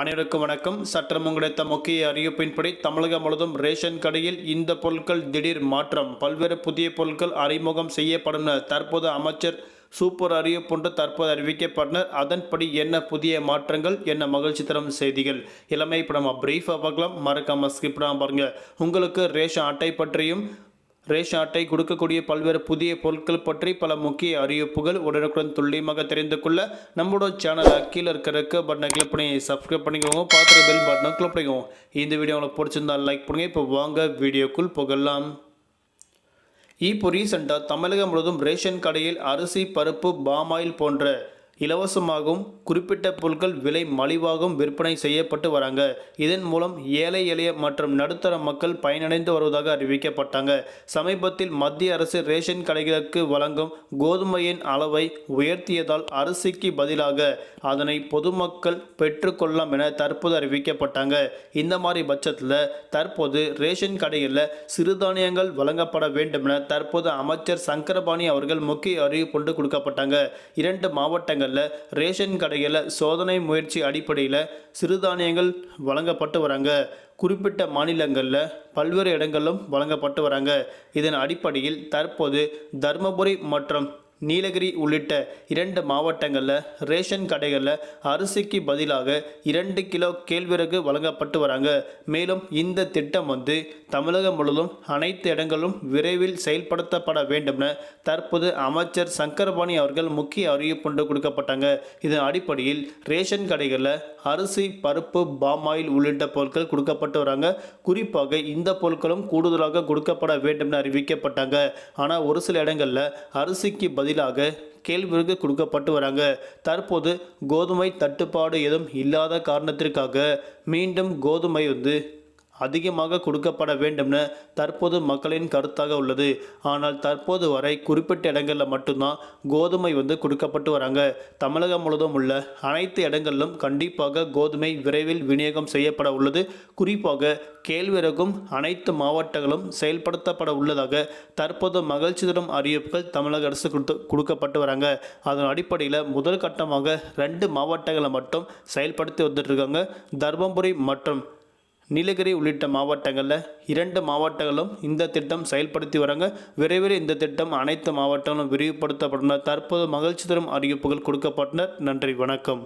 அனைவருக்கும் வணக்கம். சற்றம் கிடைத்த முக்கிய அறிவிப்பின்படி தமிழகம் முழுவதும் ரேஷன் கடையில் இந்த பொருட்கள் திடீர் மாற்றம். பல்வேறு புதிய பொருட்கள் அறிமுகம் செய்யப்படும் தற்போது அமைச்சர் சூப்பர் அறிவிப்புன்று தற்போது அறிவிக்கப்பட்டனர். அதன்படி என்ன புதிய மாற்றங்கள் என்ன மகிழ்ச்சி தரும் செய்திகள்? இளமை இப்போ நம்ம பிரீஃபாக பார்க்கலாம். மறக்காம ஸ்கிப் பாருங்க. உங்களுக்கு ரேஷன் அட்டை பற்றியும் ரேஷன் அட்டை கொடுக்கக்கூடிய பல்வேறு புதிய பொருட்கள் பற்றி பல முக்கிய அறிவிப்புகள் உடனுக்குடன் துல்லியமாக தெரிந்து கொள்ள நம்மளோட சேனலை கீழே இருக்கிறக்க பட்டனை கிளிக் பண்ணி சப்ஸ்கிரைப் பண்ணிக்கோங்க. பார்த்துட்டு பெல் பட்டனை கிளிக் பண்ணிக்கோங்க. இந்த வீடியோ உங்களுக்கு பிடிச்சிருந்தால் லைக் பண்ணுங்கள் இப்போ வாங்க வீடியோக்குள் புகழலாம் இப்போ ரீசெண்டாக தமிழகம் முழுவதும் ரேஷன் கடையில் அரிசி பருப்பு பாமாயில் போன்ற இலவசமாகவும் குறிப்பிட்ட பொருட்கள் விலை மலிவாகவும் விற்பனை செய்யப்பட்டு வராங்க. இதன் மூலம் ஏழை எளிய மற்றும் நடுத்தர மக்கள் பயனடைந்து வருவதாக அறிவிக்கப்பட்டாங்க. சமீபத்தில் மத்திய அரசு ரேஷன் கடைகளுக்கு வழங்கும் கோதுமையின் அளவை உயர்த்தியதால் அரிசிக்கு பதிலாக அதனை பொதுமக்கள் பெற்றுக்கொள்ளலாம் என தற்போது அறிவிக்கப்பட்டாங்க. இந்த மாதிரி பட்சத்தில் தற்போது ரேஷன் கடைகளில் சிறுதானியங்கள் வழங்கப்பட வேண்டும் என தற்போது அமைச்சர் சங்கரபாணி அவர்கள் முக்கிய அறிவிப்பு கொண்டு கொடுக்கப்பட்டாங்க. இரண்டு மாவட்டங்கள் மாவட்டங்களில் ரேஷன் கடைகளில் சோதனை முயற்சி அடிப்படையில் சிறுதானியங்கள் வழங்கப்பட்டு வராங்க. குறிப்பிட்ட மாநிலங்களில் பல்வேறு இடங்களிலும் வழங்கப்பட்டு வராங்க. இதன் அடிப்படையில் தற்போது தருமபுரி மற்றும் நீலகிரி உள்ளிட்ட இரண்டு மாவட்டங்களில் ரேஷன் கடைகளில் அரிசிக்கு பதிலாக இரண்டு கிலோ கேழ்விறகு வழங்கப்பட்டு வராங்க. மேலும் இந்த திட்டம் வந்து தமிழகம் முழுவதும் அனைத்து இடங்களும் விரைவில் செயல்படுத்தப்பட வேண்டும் என தற்போது அமைச்சர் சங்கரபாணி அவர்கள் முக்கிய அறிவிப்பு கொடுக்கப்பட்டாங்க. இதன் அடிப்படையில் ரேஷன் கடைகளில் அரிசி பருப்பு பாமாயில் உள்ளிட்ட பொருட்கள் கொடுக்கப்பட்டு வராங்க. குறிப்பாக இந்த பொருட்களும் கூடுதலாக கொடுக்கப்பட வேண்டும் என அறிவிக்கப்பட்டாங்க. ஆனால் ஒரு சில இடங்களில் அரிசிக்கு பதிலாக கேழ்விறகு கொடுக்கப்பட்டு வராங்க. தற்போது கோதுமை தட்டுப்பாடு எதுவும் இல்லாத காரணத்திற்காக மீண்டும் கோதுமை வந்து அதிகமாக கொடுக்கப்பட வேண்டும்னு தற்போது மக்களின் கருத்தாக உள்ளது. ஆனால் தற்போது வரை குறிப்பிட்ட இடங்களில் மட்டும்தான் கோதுமை வந்து கொடுக்கப்பட்டு வராங்க. தமிழகம் முழுவதும் உள்ள அனைத்து இடங்களிலும் கண்டிப்பாக கோதுமை விரைவில் விநியோகம் செய்யப்பட உள்ளது. குறிப்பாக கேழ்விறகும் அனைத்து மாவட்டங்களும் செயல்படுத்தப்பட உள்ளதாக தற்போது மகிழ்ச்சி தரும் அறிவிப்புகள் தமிழக அரசு கொடுத்து கொடுக்கப்பட்டு வராங்க. அதன் அடிப்படையில் முதல் கட்டமாக ரெண்டு மாவட்டங்களை மட்டும் செயல்படுத்தி வந்துட்டு இருக்காங்க. தர்மபுரி மற்றும் நீலகிரி உள்ளிட்ட மாவட்டங்களில் இரண்டு மாவட்டங்களும் இந்த திட்டம் செயல்படுத்தி வராங்க. விரைவில் இந்த திட்டம் அனைத்து மாவட்டங்களும் விரிவுபடுத்தப்படும் தற்போது மகிழ்ச்சி தரும் அறிவிப்புகள் கொடுக்கப்பட்டனர் நன்றி வணக்கம்.